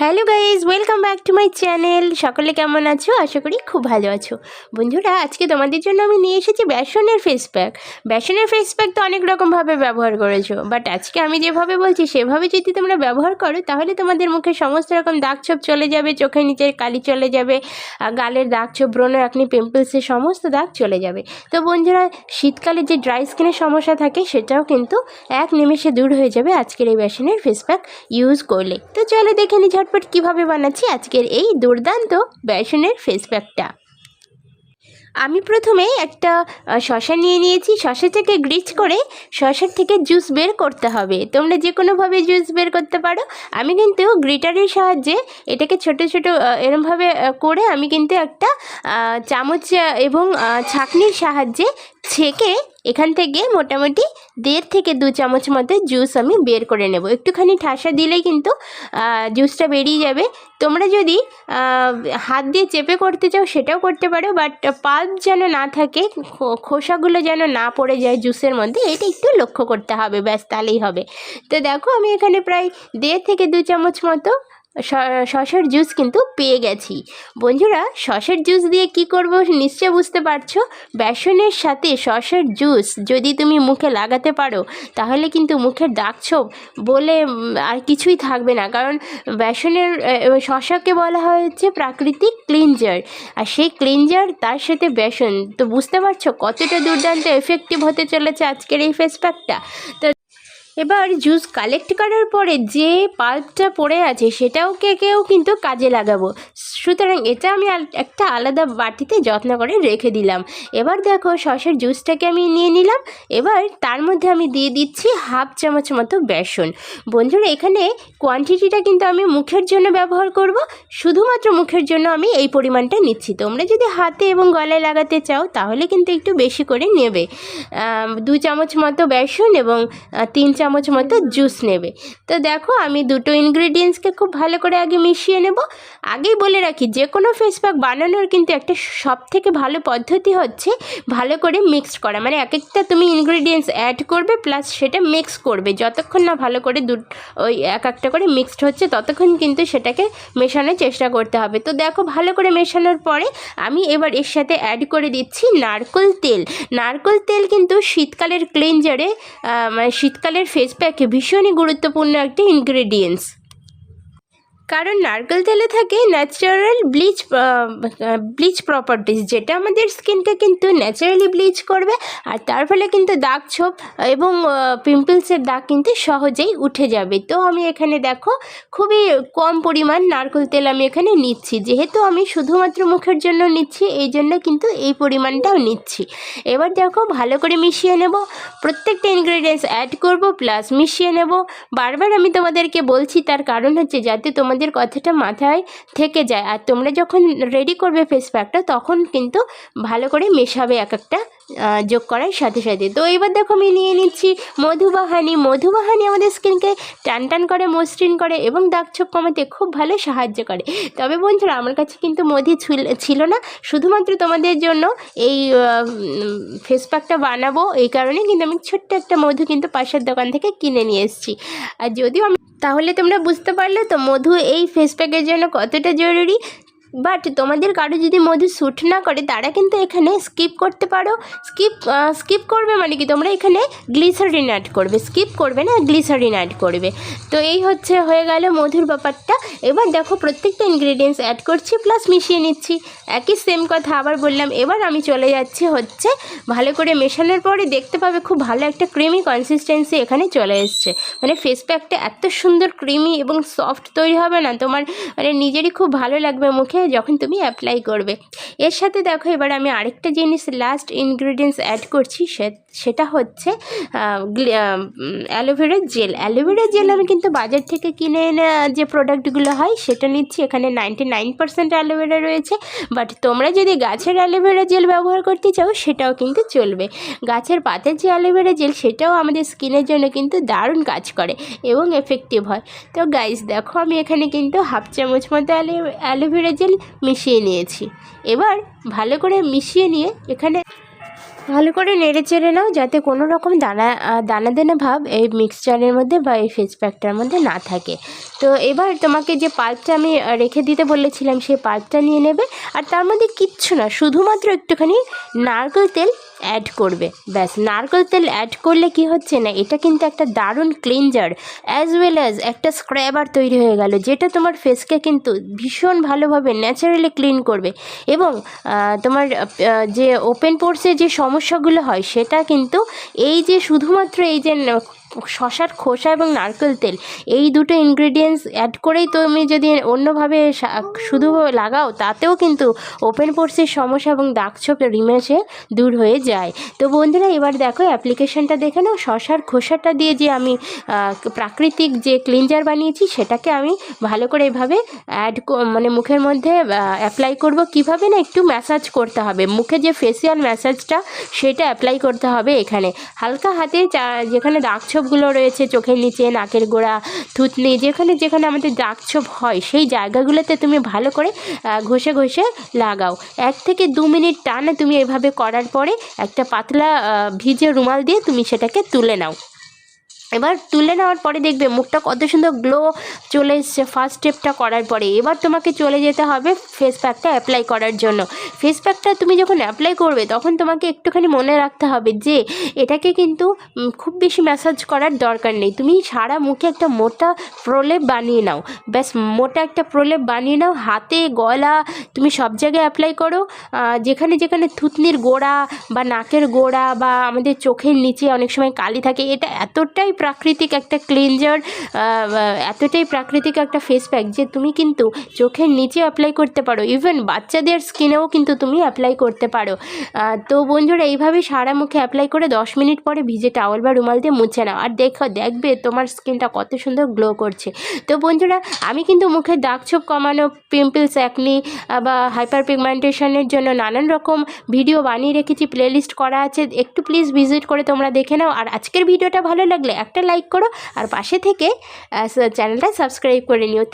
Hello guys welcome back to my channel. সকলে কেমন আছো? আশা করি খুব ভালো আছো। বন্ধুরা, আজকে তোমাদের জন্য আমি নিয়ে এসেছি বেসনের ফেস প্যাক বেসনের ফেস প্যাক তো অনেক রকমভাবে ব্যবহার করেছ বাট আজকে আমি যেভাবে বলছি, সেভাবে যদি তোমরা ব্যবহার করো, তাহলে তোমাদের মুখে সমস্ত রকম দাগ ছোপ চলে যাবে, চোখের নিচের কালি চলে যাবে গালের দাগ ছোপ ব্রণ একনি পিম্পলসের সমস্ত দাগ চলে যাবে। তো বন্ধুরা, শীতকালে যে ড্রাই স্কিনের সমস্যা থাকে, সেটাও কিন্তু এক নিমেষে দূর হয়ে যাবে আজকের এই বেসনের ফেস প্যাক ইউজ করলে। তো চলো দেখে নি ঝটপট কীভাবে বানাচ্ছি আজকের এই দুর্দান্ত বেসনের ফেস প্যাকটা আমি প্রথমে একটা শসা নিয়ে নিয়েছি। শসা থেকে গ্রিচ করে শসার থেকে জুস বের করতে হবে। তোমরা যে কোনোভাবে জুস বের করতে পারো। আমি কিন্তু গ্রিটারের সাহায্যে এটাকে ছোট ছোট এরমভাবে করে আমি কিন্তু একটা চামচ এবং ছাঁকনির সাহায্যে ছেঁকে এখান থেকে মোটামুটি দেড় থেকে দু চামচ মতো জুস আমি বের করে নেব। একটুখানি ঠাসা দিলেই কিন্তু জুসটা বেরিয়ে যাবে। তোমরা যদি হাত দিয়ে চেপে করতে চাও সেটাও করতে পারো বাট পাল্প যেন না থাকে খোসাগুলো যেন না পড়ে যায় জুসের মধ্যে, এটা একটু লক্ষ্য করতে হবে, ব্যাস তাহলেই হবে। তো দেখো আমি এখানে প্রায় দেড় থেকে দু চামচ মতো শসার জুস কিন্তু পেয়ে গেছি। বন্ধুরা, শসার জুস দিয়ে কি করব নিশ্চয় বুঝতে পারছ? বেসনের সাথে শসার জুস যদি তুমি মুখে লাগাতে পারো, তাহলে কিন্তু মুখের দাগ ছোপ বলে আর কিছুই থাকবে না। কারণ বেসনের শসাকে বলা হচ্ছে প্রাকৃতিক ক্লিনজার আর সেই ক্লিনজার তার সাথে বেসন। তো বুঝতে পারছ কতটা দুর্দান্ত এফেক্টিভ হতে চলেছে আজকের এই ফেস প্যাকটা তো এবার জুস কালেক্ট করার পরে যে পাল্পটা পড়ে আছে সেটাও কেউ কিন্তু কাজে লাগাবো। সুতরাং এটা আমি একটা আলাদা বাটিতে যত্ন করে রেখে দিলাম। এবার দেখো শসের জুসটাকে আমি নিয়ে নিলাম। এবার তার মধ্যে আমি দিয়ে দিচ্ছি হাফ চামচ মতো বেসন। বন্ধুরা, এখানে কোয়ান্টিটিটা কিন্তু আমি মুখের জন্য ব্যবহার করব। শুধুমাত্র মুখের জন্য আমি এই পরিমাণটা নিচ্ছি। তোমরা যদি হাতে এবং গলায় লাগাতে চাও, তাহলে কিন্তু একটু বেশি করে নেবে। দু চামচ মতো বেসন এবং তিন মতো জুস নেবে। তো দেখো, আমি দুটো ইনগ্রিডিয়েন্টসকে খুব ভালো করে আগে মিশিয়ে নেব। আগেই বলে রাখি যে কোনো ফেস প্যাক বানানোর কিন্তু একটা সব থেকে ভালো পদ্ধতি হচ্ছে ভালো করে মিক্সড করা। মানে এক একটা তুমি ইনগ্রিডিয়েন্টস অ্যাড করবে প্লাস সেটা মিক্স করবে। যতক্ষণ না ভালো করে দু, ওই এক একটা করে মিক্সড হচ্ছে, ততক্ষণ কিন্তু সেটাকে মেশানোর চেষ্টা করতে হবে। তো দেখো, ভালো করে মেশানোর পরে আমি এবার এর সাথে অ্যাড করে দিচ্ছি নারকোল তেল। নারকোল তেল কিন্তু শীতকালের ক্লিনজারে মানে শীতকালের ফেস প্যাকে ভীষণই গুরুত্বপূর্ণ একটি ইনগ্রেডিয়েন্টস কারণ নারকেল তেলে থাকে ন্যাচারাল ব্লিচ ব্লিচ প্রপার্টিস যেটা আমাদের স্কিনকে কিন্তু ন্যাচারালি ব্লিচ করবে, আর তার ফলে কিন্তু দাগ ছোপ এবং পিম্পলসের দাগ কিন্তু সহজেই উঠে যাবে। তো আমি এখানে দেখো, খুবই কম পরিমাণ নারকেল তেল আমি এখানে নিচ্ছি। যেহেতু আমি শুধুমাত্র মুখের জন্য নিচ্ছি, এই জন্য কিন্তু এই পরিমাণটাও নিচ্ছি। এবার দেখো, ভালো করে মিশিয়ে নেব। প্রত্যেকটা ইনগ্রেডিয়েন্টস অ্যাড করব প্লাস মিশিয়ে নেব। বারবার আমি তোমাদেরকে বলছি, তার কারণ হচ্ছে যাতে তোমাদের কথাটা মাথায় থেকে যায়। আর তোমরা যখন রেডি করবে ফেস প্যাকটা তখন কিন্তু ভালো করে মেশাবে এক একটা যোগ করার সাথে সাথে। তো এবার দেখো আমি নিয়ে নিচ্ছি মধুবাহানি। মধুবাহানি আমাদের স্কিনকে টান টান করে, মসৃণ করে এবং দাগ ছোপ কমাতে খুব ভালো সাহায্য করে। তবে বন্ধুরা, আমার কাছে কিন্তু মধু ছিল- না। শুধুমাত্র তোমাদের জন্য এই ফেস প্যাকটা বানাবো। এই কারণে কিন্তু আমি ছোট্ট একটা মধু কিন্তু পাশের দোকান থেকে কিনে নিয়ে এসেছি। আর যদিও আমি তাহলে তোমরা বুঝতে পারলে তো মধু এই ফেস প্যাকের জন্য কতটা জরুরি? বাট তোমাদের কারও যদি মধু শ্যুট না করে, তারা কিন্তু এখানে স্কিপ করতে পারো। স্কিপ স্কিপ করবে মানে কি? তোমরা এখানে গ্লিসারিন অ্যাড করবে। স্কিপ করবে না গ্লিসারিন অ্যাড করবে। তো এই হচ্ছে, হয়ে গেল মধুর ব্যাপারটা। এবার দেখো প্রত্যেকটা ইনগ্রিডিয়েন্টস অ্যাড করছি প্লাস মিশিয়ে নিচ্ছি। একই সেম কথা আবার বললাম। এবার আমি চলে যাচ্ছি হচ্ছে, ভালো করে মেশানোর পরে দেখতে পাবে খুব ভালো একটা ক্রিমি কনসিস্টেন্সি এখানে চলে এসছে। মানে ফেস প্যাকটা এত সুন্দর ক্রিমি এবং সফট তৈরি হবে না। তোমার মানে নিজেরই খুব ভালো লাগবে মুখে। যখন তুমি অ্যাপ্লাই করবে। এর সাথে দেখো এবার আমি আরেকটা জিনিস লাস্ট ইনগ্রিডিয়েন্টস অ্যাড করছি সে- সেটা হচ্ছে অ্যালোভেরা জেল। অ্যালোভেরা জেল আমি কিন্তু বাজার থেকে কিনে এনে যে প্রোডাক্টগুলো হয়, সেটা নিচ্ছি। এখানে ninety nine percent aloe vera রয়েছে। বাট তোমরা যদি গাছের অ্যালোভেরা জেল ব্যবহার করতে চাও, সেটাও কিন্তু চলবে। গাছের পাতের যে অ্যালোভেরা জেল, সেটাও আমাদের স্কিনের জন্য কিন্তু দারুণ কাজ করে এবং এফেক্টিভ হয়। তো গাইস দেখো আমি এখানে কিন্তু হাফ চামচ মতো অ্যালো- অ্যালোভেরা জেল মিশিয়ে নিয়েছি। এবার ভালো করে মিশিয়ে নিয়ে এখানে ভালো করে নেড়ে চেড়ে নাও যাতে কোনো রকম দানা দানা দানা ভাব এই মিক্সচারের মধ্যে বা এই ফেস প্যাকটার মধ্যে না থাকে। তো এবার তোমাকে যে পাল্পটা আমি রেখে দিতে বলেছিলাম সেই পাল্পটা নিয়ে নেবে। আর তার মধ্যে কিচ্ছু না, শুধুমাত্র একটুখানি নারকেল তেল অ্যাড করবে। ব্যাস, নারকেল তেল অ্যাড করলে কি হচ্ছে না, এটা কিন্তু একটা দারুণ ক্লিনজার অ্যাজ ওয়েল অ্যাজ একটা স্ক্র্যাবার তৈরি হয়ে গেল, যেটা তোমার ফেসকে কিন্তু ভীষণ ভালোভাবে ন্যাচারালি ক্লিন করবে। এবং তোমার যে ওপেন পোর্সে যে সমস্যাগুলো হয়, সেটা কিন্তু এই যে শুধুমাত্র এই যে শশার খোসা এবং নারকেল তেল। এই দুটো ইনগ্রিডিয়েন্টস অ্যাড করেই তুমি যদি অন্যভাবে শুধু লাগাও, তাতেও কিন্তু ওপেন পোর্সের সমস্যা এবং দাগ ছোপ রিমেশে দূর হয়ে যায়। তো বন্ধুরা, এবার দেখো অ্যাপ্লিকেশনটা দেখে নাও। শশার খোসাটা দিয়ে যে আমি প্রাকৃতিক যে ক্লিনজার বানিয়েছি, সেটাকে আমি ভালো করে এভাবে অ্যাড মানে মুখের মধ্যে অ্যাপ্লাই করব। কীভাবে না একটু ম্যাসাজ করতে হবে? মুখে যে ফেসিয়াল ম্যাসাজটা সেটা অ্যাপ্লাই করতে হবে এখানে। হালকা হাতে যেখানে দাগ ছোপগুলো রয়েছে চোখের নিচে, নাকের গোড়া, থুতনি, যেখানে যেখানে আমাদের দাগ ছোপ হয়, সেই জায়গাগুলোতে তুমি ভালো করে ঘষে ঘষে লাগাও। এক থেকে দু মিনিট টানে তুমি এভাবে করার পরে একটা পাতলা ভিজে রুমাল দিয়ে তুমি সেটাকে তুলে নাও। এবার তুলে নেওয়ার পরে দেখবে মুখটা কত সুন্দর গ্লো চলে এসছে ফার্স্ট স্টেপটা করার পরে। এবার তোমাকে চলে যেতে হবে ফেস প্যাকটা অ্যাপ্লাই করার জন্য। ফেস প্যাকটা তুমি যখন অ্যাপ্লাই করবে, তখন তোমাকে একটুখানি মনে রাখতে হবে যে, এটাকে কিন্তু খুব বেশি ম্যাসাজ করার দরকার নেই। তুমি সারা মুখে একটা মোটা প্রলেপ বানিয়ে নাও। ব্যাস, মোটা একটা প্রলেপ বানিয়ে নাও। হাতে, গলা, তুমি সব জায়গায় অ্যাপ্লাই করো। যেখানে যেখানে থুতনির গোড়া বা নাকের গোড়া বা আমাদের চোখের নিচে অনেক সময় কালি থাকে, এটা এতটাই প্রাকৃতিক একটা ক্লিনজার এতটাই প্রাকৃতিক একটা ফেস প্যাক যে তুমি কিন্তু চোখের নিচে অ্যাপ্লাই করতে পারো। ইভেন বাচ্চাদের স্কিনেও কিন্তু তুমি অ্যাপ্লাই করতে পারো। তো বন্ধুরা, এইভাবে সারা মুখে অ্যাপ্লাই করে দশ মিনিট পরে ভিজে টাওয়াল বা রুমাল দিয়ে মুছে নাও। আর দেখো, দেখবে তোমার স্কিনটা কত সুন্দর গ্লো করছে। তো বন্ধুরা, আমি কিন্তু মুখের দাগ ছোপ কমানো পিম্পলস অ্যাকনি বা হাইপার পিগমেন্টেশনের জন্য নানান রকম ভিডিও বানিয়ে রেখেছি। প্লেলিস্ট করা আছে। একটু প্লিজ ভিজিট করে তোমরা দেখে নাও। আর আজকের ভিডিওটা ভালো লাগলে একটা লাইক করো আর পাশে থেকে চ্যানেলটা সাবস্ক্রাইব করে নিও।